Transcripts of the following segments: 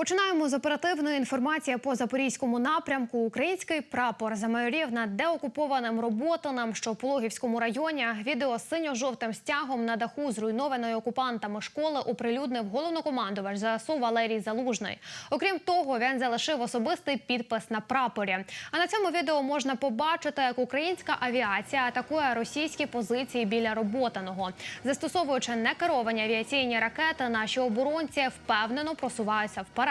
Починаємо з оперативної інформації по запорізькому напрямку. Український прапор замайорів над деокупованим Роботином, що в Пологівському районі. Відео з синьо-жовтим стягом на даху зруйнованої окупантами школи оприлюднив головнокомандувач ЗСУ Валерій Залужний. Окрім того, він залишив особистий підпис на прапорі. А на цьому відео можна побачити, як українська авіація атакує російські позиції біля Роботиного. Застосовуючи некеровані авіаційні ракети, наші оборонці впевнено просуваються вперед.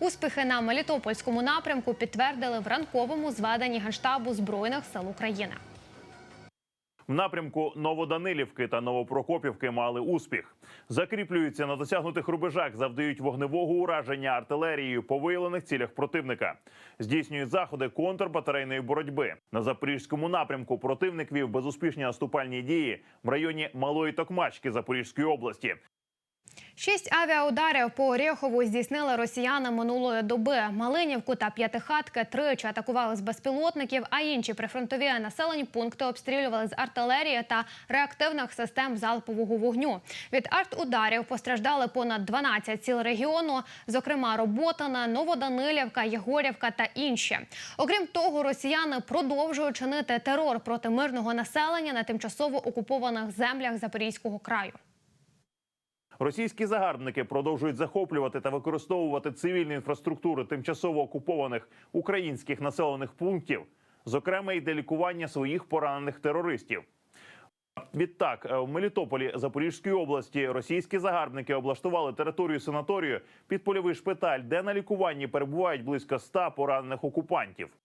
Успіхи на Мелітопольському напрямку підтвердили в ранковому зведенні Генштабу Збройних сил України. В напрямку Новоданилівки та Новопрокопівки мали успіх. Закріплюються на досягнутих рубежах, завдають вогневого ураження артилерією по виявлених цілях противника. Здійснюють заходи контрбатарейної боротьби. На запорізькому напрямку противник вів безуспішні наступальні дії в районі Малої Токмачки Запорізької області. Шість авіаударів по Орєхову здійснили росіяни минулої доби. Малинівку та п'ятихатки тричі атакували з безпілотників, а інші прифронтові населені пункти обстрілювали з артилерії та реактивних систем залпового вогню. Від артударів постраждали понад 12 сіл регіону, зокрема Роботина, Новоданилівка, Єгорівка та інші. Окрім того, росіяни продовжують чинити терор проти мирного населення на тимчасово окупованих землях Запорізького краю. Російські загарбники продовжують захоплювати та використовувати цивільні інфраструктури тимчасово окупованих українських населених пунктів, зокрема і для лікування своїх поранених терористів. Відтак, е, в Мелітополі Запорізької області російські загарбники облаштували територію санаторію під польовий шпиталь, де на лікуванні перебувають близько ста поранених окупантів.